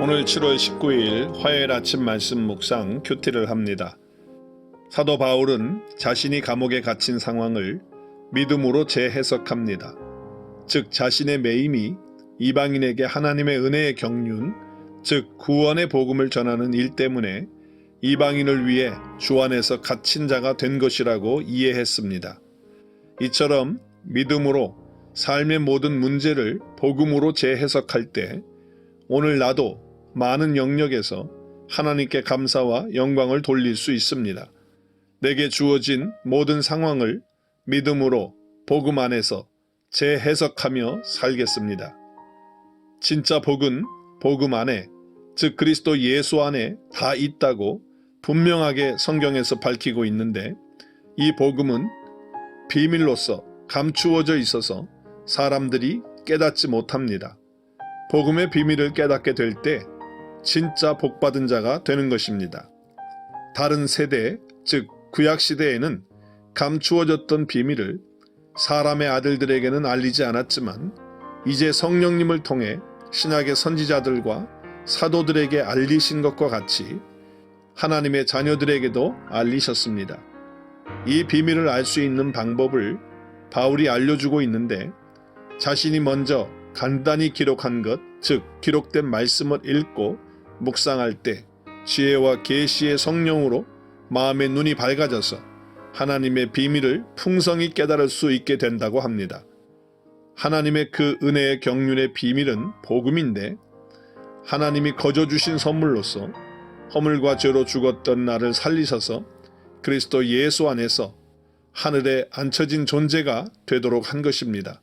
오늘 7월 19일 화요일 아침 말씀 묵상 큐티를 합니다. 사도 바울은 자신이 감옥에 갇힌 상황을 믿음으로 재해석합니다. 즉 자신의 매임이 이방인에게 하나님의 은혜의 경륜, 즉 구원의 복음을 전하는 일 때문에 이방인을 위해 주 안에서 갇힌 자가 된 것이라고 이해했습니다. 이처럼 믿음으로 삶의 모든 문제를 복음으로 재해석할 때 오늘 나도 많은 영역에서 하나님께 감사와 영광을 돌릴 수 있습니다. 내게 주어진 모든 상황을 믿음으로 복음 안에서 재해석하며 살겠습니다. 진짜 복은 복음 안에, 즉 그리스도 예수 안에 다 있다고 분명하게 성경에서 밝히고 있는데 이 복음은 비밀로서 감추어져 있어서 사람들이 깨닫지 못합니다. 복음의 비밀을 깨닫게 될때 진짜 복받은 자가 되는 것입니다. 다른 세대, 즉 구약 시대에는 감추어졌던 비밀을 사람의 아들들에게는 알리지 않았지만 이제 성령님을 통해 신약의 선지자들과 사도들에게 알리신 것과 같이 하나님의 자녀들에게도 알리셨습니다. 이 비밀을 알 수 있는 방법을 바울이 알려주고 있는데 자신이 먼저 간단히 기록한 것, 즉 기록된 말씀을 읽고 묵상할 때 지혜와 계시의 성령으로 마음의 눈이 밝아져서 하나님의 비밀을 풍성히 깨달을 수 있게 된다고 합니다. 하나님의 그 은혜의 경륜의 비밀은 복음인데 하나님이 거저 주신 선물로서 허물과 죄로 죽었던 나를 살리셔서 그리스도 예수 안에서 하늘에 앉혀진 존재가 되도록 한 것입니다.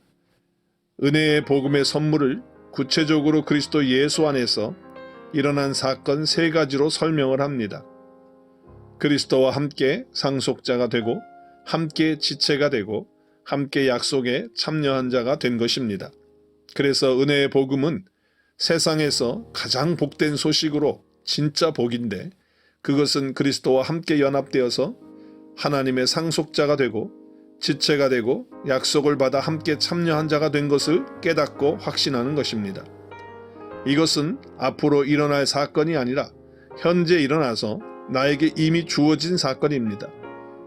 은혜의 복음의 선물을 구체적으로 그리스도 예수 안에서 일어난 사건 세 가지로 설명을 합니다. 그리스도와 함께 상속자가 되고 함께 지체가 되고 함께 약속에 참여한 자가 된 것입니다. 그래서 은혜의 복음은 세상에서 가장 복된 소식으로 진짜 복인데 그것은 그리스도와 함께 연합되어서 하나님의 상속자가 되고 지체가 되고 약속을 받아 함께 참여한 자가 된 것을 깨닫고 확신하는 것입니다. 이것은 앞으로 일어날 사건이 아니라 현재 일어나서 나에게 이미 주어진 사건입니다.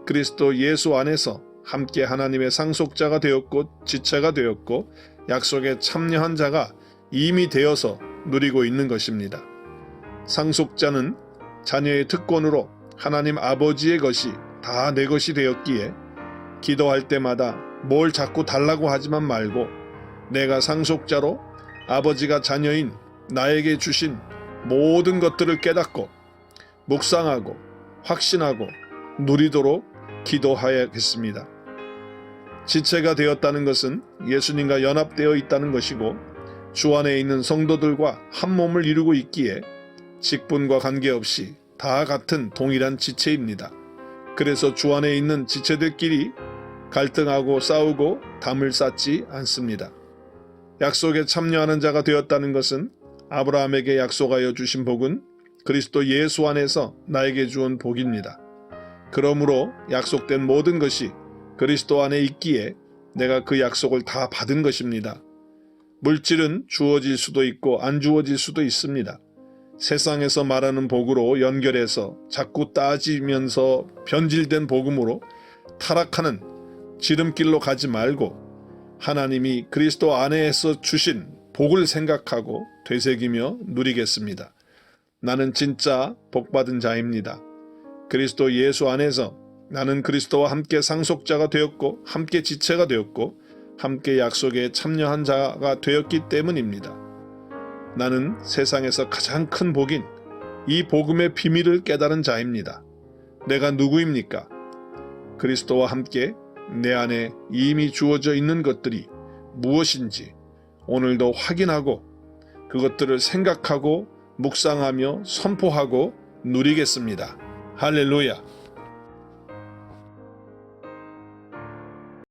그리스도 예수 안에서 함께 하나님의 상속자가 되었고 지체가 되었고 약속에 참여한 자가 이미 되어서 누리고 있는 것입니다. 상속자는 자녀의 특권으로 하나님 아버지의 것이 다 내 것이 되었기에 기도할 때마다 뭘 자꾸 달라고 하지만 말고 내가 상속자로 아버지가 자녀인 나에게 주신 모든 것들을 깨닫고 묵상하고 확신하고 누리도록 기도하야겠습니다. 지체가 되었다는 것은 예수님과 연합되어 있다는 것이고 주 안에 있는 성도들과 한 몸을 이루고 있기에 직분과 관계없이 다 같은 동일한 지체입니다. 그래서 주 안에 있는 지체들끼리 갈등하고 싸우고 담을 쌓지 않습니다. 약속에 참여하는 자가 되었다는 것은 아브라함에게 약속하여 주신 복은 그리스도 예수 안에서 나에게 주은 복입니다. 그러므로 약속된 모든 것이 그리스도 안에 있기에 내가 그 약속을 다 받은 것입니다. 물질은 주어질 수도 있고 안 주어질 수도 있습니다. 세상에서 말하는 복으로 연결해서 자꾸 따지면서 변질된 복음으로 타락하는 지름길로 가지 말고 하나님이 그리스도 안에서 주신 복을 생각하고 되새기며 누리겠습니다. 나는 진짜 복받은 자입니다. 그리스도 예수 안에서 나는 그리스도와 함께 상속자가 되었고 함께 지체가 되었고 함께 약속에 참여한 자가 되었기 때문입니다. 나는 세상에서 가장 큰 복인 이 복음의 비밀을 깨달은 자입니다. 내가 누구입니까? 그리스도와 함께 내 안에 이미 주어져 있는 것들이 무엇인지 오늘도 확인하고 그것들을 생각하고 묵상하며 선포하고 누리겠습니다. 할렐루야.